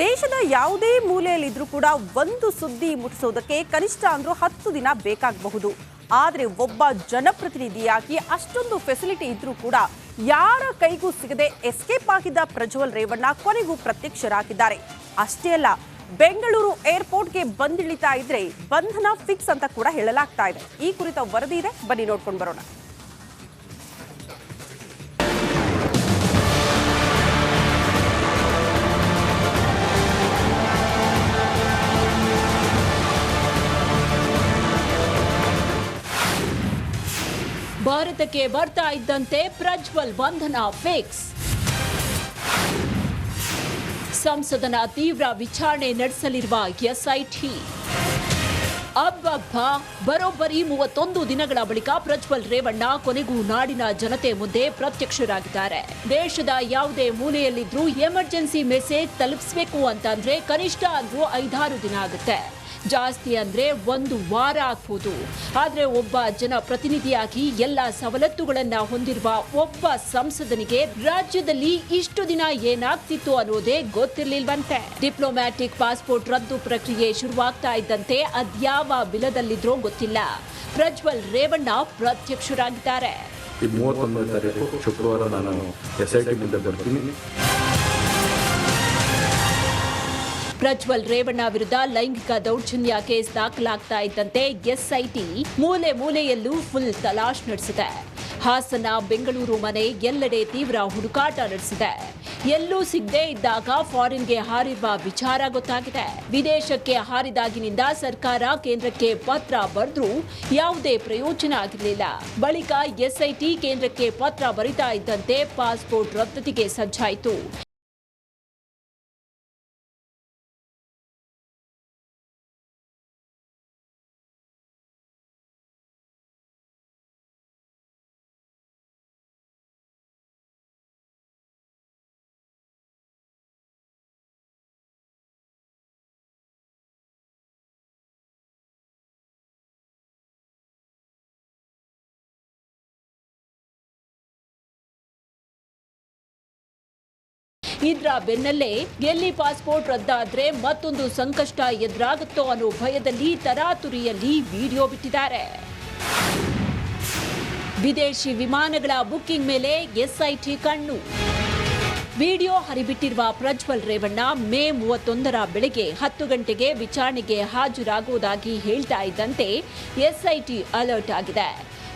ದೇಶದ ಯಾವುದೇ ಮೂಲೆಯಲ್ಲಿದ್ರೂ ಕೂಡ ಒಂದು ಸುದ್ದಿ ಮುಟ್ಟಿಸೋದಕ್ಕೆ ಕನಿಷ್ಠ ಅಂದ್ರೂ ಹತ್ತು ದಿನ ಬೇಕಾಗಬಹುದು. ಆದರೆ ಒಬ್ಬ ಜನಪ್ರತಿನಿಧಿಯಾಗಿ ಅಷ್ಟೊಂದು ಫೆಸಿಲಿಟಿ ಇದ್ರೂ ಕೂಡ ಯಾರ ಕೈಗೂ ಸಿಗದೆ ಎಸ್ಕೇಪ್ ಆಗಿದ್ದ ಪ್ರಜ್ವಲ್ ರೇವಣ್ಣ ಕೊನೆಗೂ ಪ್ರತ್ಯಕ್ಷರಾಗಿದ್ದಾರೆ. ಅಷ್ಟೇ ಅಲ್ಲ, ಬೆಂಗಳೂರು ಏರ್ಪೋರ್ಟ್ಗೆ ಬಂದಿಳಿತಾ ಇದ್ರೆ ಬಂಧನ ಫಿಕ್ಸ್ ಅಂತ ಕೂಡ ಹೇಳಲಾಗ್ತಾ ಇದೆ. ಈ ಕುರಿತ ವರದಿ ಇದೆ. ಬನ್ನಿ ನೋಡ್ಕೊಂಡು ಬರೋಣ. ಭಾರತಕ್ಕೆ ಬರ್ತಾ ಇದ್ದಂತೆ ಪ್ರಜ್ವಲ್ ಬಂಧನ ಫಿಕ್ಸ್. ಸಂಸದನ ತೀವ್ರ ವಿಚಾರಣೆ ನಡೆಸಲಿರುವ ಎಸ್ಐಟಿ. ಅಬ್ಬಬ್ಬ, ಬರೋಬ್ಬರಿ ಮೂವತ್ತೊಂದು ದಿನಗಳ ಬಳಿಕ ಪ್ರಜ್ವಲ್ ರೇವಣ್ಣ ಕೊನೆಗೂ ನಾಡಿನ ಜನತೆ ಮುಂದೆ ಪ್ರತ್ಯಕ್ಷರಾಗಿದ್ದಾರೆ. ದೇಶದ ಯಾವುದೇ ಮೂಲೆಯಲ್ಲಿದ್ರೂ ಎಮರ್ಜೆನ್ಸಿ ಮೆಸೇಜ್ ತಲುಪಿಸಬೇಕು ಅಂತಂದ್ರೆ ಕನಿಷ್ಠ ಅಂದ್ರೂ ಐದಾರು ದಿನ ಆಗುತ್ತೆ. ಜಾಸ್ತಿ ಅಂದ್ರೆ ಒಂದು ವಾರ ಆಗ್ಬೋದು ಆದ್ರೆ ಒಬ್ಬ ಜನಪ್ರತಿನಿಧಿಯಾಗಿ ಎಲ್ಲ ಸವಲತ್ತುಗಳನ್ನ ಹೊಂದಿರುವ ಒಬ್ಬ ಸಂಸದನಿಗೆ ರಾಜ್ಯದಲ್ಲಿ ಇಷ್ಟು ದಿನ ಏನಾಗ್ತಿತ್ತು ಅನ್ನೋದೇ ಗೊತ್ತಿರಲಿಲ್ವಂತೆ. ಡಿಪ್ಲೊಮ್ಯಾಟಿಕ್ ಪಾಸ್ಪೋರ್ಟ್ ರದ್ದು ಪ್ರಕ್ರಿಯೆ ಶುರುವಾಗ್ತಾ ಇದ್ದಂತೆ ಅದ್ಯಾವ ಬಿಲದಲ್ಲಿದ್ರೋ ಗೊತ್ತಿಲ್ಲ. ಪ್ರಜ್ವಲ್ ರೇವಣ್ಣ ಪ್ರತ್ಯಕ್ಷರಾಗಿದ್ದಾರೆ. ಮೂವತ್ತೊಂದನೇ ತಾರೀಕು ಶುಕ್ರವಾರ ನಾನು ಎಸ್ ಐ ಟಿ ಬರ್ತೀನಿ. ಪ್ರಜ್ವಲ್ ರೇವಣ್ಣ ವಿರುದ್ಧ ಲೈಂಗಿಕ ದೌರ್ಜನ್ಯ ಕೇಸ್ ದಾಖಲಾಗ್ತಾ ಇದ್ದಂತೆ ಎಸ್ಐಟಿ ಮೂಲೆ ಮೂಲೆಯಲ್ಲೂ ಫುಲ್ ತಲಾಶ್ ನಡೆಸಿದೆ. ಹಾಸನ, ಬೆಂಗಳೂರು ಮನೆ ಎಲ್ಲೆಡೆ ತೀವ್ರ ಹುಡುಕಾಟ ನಡೆಸಿದೆ. ಎಲ್ಲೂ ಸಿಗದೇ ಇದ್ದಾಗ ಫಾರಿನ್ಗೆ ಹಾರಿರುವ ವಿಚಾರ ಗೊತ್ತಾಗಿದೆ. ವಿದೇಶಕ್ಕೆ ಹಾರಿದಾಗಿನಿಂದ ಸರ್ಕಾರ ಕೇಂದ್ರಕ್ಕೆ ಪತ್ರ ಬರೆದ್ರೂ ಯಾವುದೇ ಪ್ರಯೋಜನ ಆಗಿರಲಿಲ್ಲ. ಬಳಿಕ ಎಸ್ಐಟಿ ಕೇಂದ್ರಕ್ಕೆ ಪತ್ರ ಬರಿತಾ ಇದ್ದಂತೆ ಪಾಸ್ಪೋರ್ಟ್ ರದ್ದತಿಗೆ ಸಜ್ಜಾಯಿತು. ಇದ್ರ ಬೆನ್ನಲ್ಲೇ ಎಲ್ಲಿ ಪಾಸ್ಪೋರ್ಟ್ ರದ್ದಾದ್ರೆ ಮತ್ತೊಂದು ಸಂಕಷ್ಟ ಎದುರಾಗುತ್ತೋ ಅನ್ನೋ ಭಯದಲ್ಲಿ ತರಾತುರಿಯಲ್ಲಿ ವಿಡಿಯೋ ಬಿಟ್ಟಿದ್ದಾರೆ. ವಿದೇಶಿ ವಿಮಾನಗಳ ಬುಕ್ಕಿಂಗ್ ಮೇಲೆ ಎಸ್ಐಟಿ ಕಣ್ಣು. ವಿಡಿಯೋ ಹರಿಬಿಟ್ಟಿರುವ ಪ್ರಜ್ವಲ್ ರೇವಣ್ಣ ಮೇ ಮೂವತ್ತೊಂದರ ಬೆಳಗ್ಗೆ ಹತ್ತು ಗಂಟೆಗೆ ವಿಚಾರಣೆಗೆ ಹಾಜರಾಗುವುದಾಗಿ ಹೇಳ್ತಾ ಇದ್ದಂತೆ ಎಸ್ಐಟಿ ಅಲರ್ಟ್ ಆಗಿದೆ.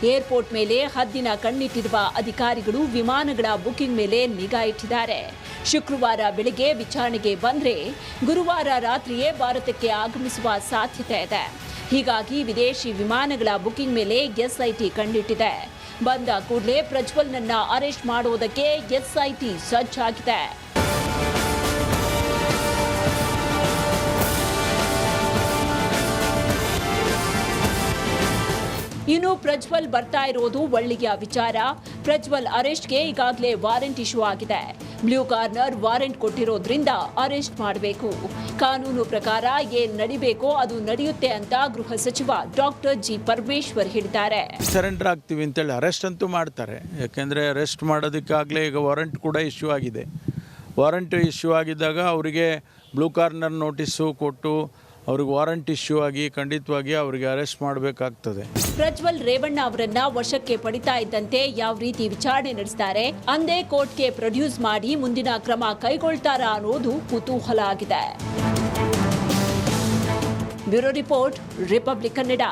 ಏರ್ಪೋರ್ಟ್ ಮೇಲೆ ಹದ್ದಿನ ಕಣ್ಣಿಟ್ಟಿರುವ ಅಧಿಕಾರಿಗಳು ವಿಮಾನಗಳ ಬುಕಿಂಗ್ ಮೇಲೆ ನಿಗಾ ಇಟ್ಟಿದ್ದಾರೆ. ಶುಕ್ರವಾರ ಬೆಳಗ್ಗೆ ವಿಚಾರಣೆಗೆ ಬಂದರೆ ಗುರುವಾರ ರಾತ್ರಿಯೇ ಭಾರತಕ್ಕೆ ಆಗಮಿಸುವ ಸಾಧ್ಯತೆ ಇದೆ. ಹೀಗಾಗಿ ವಿದೇಶಿ ವಿಮಾನಗಳ ಬುಕಿಂಗ್ ಮೇಲೆ ಎಸ್ಐಟಿ ಕಣ್ಣಿಟ್ಟಿದೆ. ಬಂದ ಕೂಡಲೇ ಪ್ರಜ್ವಲ್ನನ್ನ ಅರೆಸ್ಟ್ ಮಾಡುವುದಕ್ಕೆ ಎಸ್ಐಟಿ ಸಜ್ಜಾಗಿದೆ. ಇನ್ನು ಪ್ರಜ್ವಲ್ ಬರ್ತಾ ಇರೋದು ಒಳ್ಳೆಯ ವಿಚಾರ. ಪ್ರಜ್ವಲ್ ಅರೆಸ್ಟ್ಗೆ ಈಗಾಗಲೇ ವಾರೆಂಟ್ ಇಶ್ಯೂ ಆಗಿದೆ. ಬ್ಲೂ ಕಾರ್ನರ್ ವಾರೆಂಟ್ ಕೊಟ್ಟಿರೋದ್ರಿಂದ ಅರೆಸ್ಟ್ ಮಾಡಬೇಕು. ಕಾನೂನು ಪ್ರಕಾರ ಏನ್ ನಡಿಬೇಕೋ ಅದು ನಡೆಯುತ್ತೆ ಅಂತ ಗೃಹ ಸಚಿವ ಡಾಕ್ಟರ್ ಜಿ ಪರಮೇಶ್ವರ್ ಹೇಳಿದ್ದಾರೆ. ಸರೆಂಡರ್ ಆಗ್ತೀವಿ ಅಂತೇಳಿ ಅರೆಸ್ಟ್ ಅಂತೂ ಮಾಡ್ತಾರೆ. ಯಾಕೆಂದರೆ ಅರೆಸ್ಟ್ ಮಾಡೋದಕ್ಕಾಗಲೇ ಈಗ ವಾರಂಟ್ ಕೂಡ ಇಶ್ಯೂ ಆಗಿದೆ. ವಾರಂಟ್ ಇಶ್ಯೂ ಆಗಿದ್ದಾಗ ಅವರಿಗೆ ಬ್ಲೂ ಕಾರ್ನರ್ ನೋಟಿಸು ಕೊಟ್ಟು ಅವ್ರಿಗೆ ವಾರಂಟ್ ಇಶ್ಯೂ ಆಗಿ, ಖಂಡಿತವಾಗಿ ಅವರಿಗೆ ಅರೆಸ್ಟ್ ಮಾಡಬೇಕಾಗ್ತದೆ. ಪ್ರಜ್ವಲ್ ರೇವಣ್ಣ ಅವರನ್ನ ವಶಕ್ಕೆ ಪಡಿತಾ ಇದ್ದಂತೆ ಯಾವ ರೀತಿ ವಿಚಾರಣೆ ನಡೆಸ್ತಾರೆ, ಅಂದೇ ಕೋರ್ಟ್ಗೆ ಪ್ರೊಡ್ಯೂಸ್ ಮಾಡಿ ಮುಂದಿನ ಕ್ರಮ ಕೈಗೊಳ್ತಾರಾ ಅನ್ನೋದು ಕುತೂಹಲ ಆಗಿದೆ ಬ್ಯೂರೋ ರಿಪೋರ್ಟ್, ರಿಪಬ್ಲಿಕ್ ಕನ್ನಡ.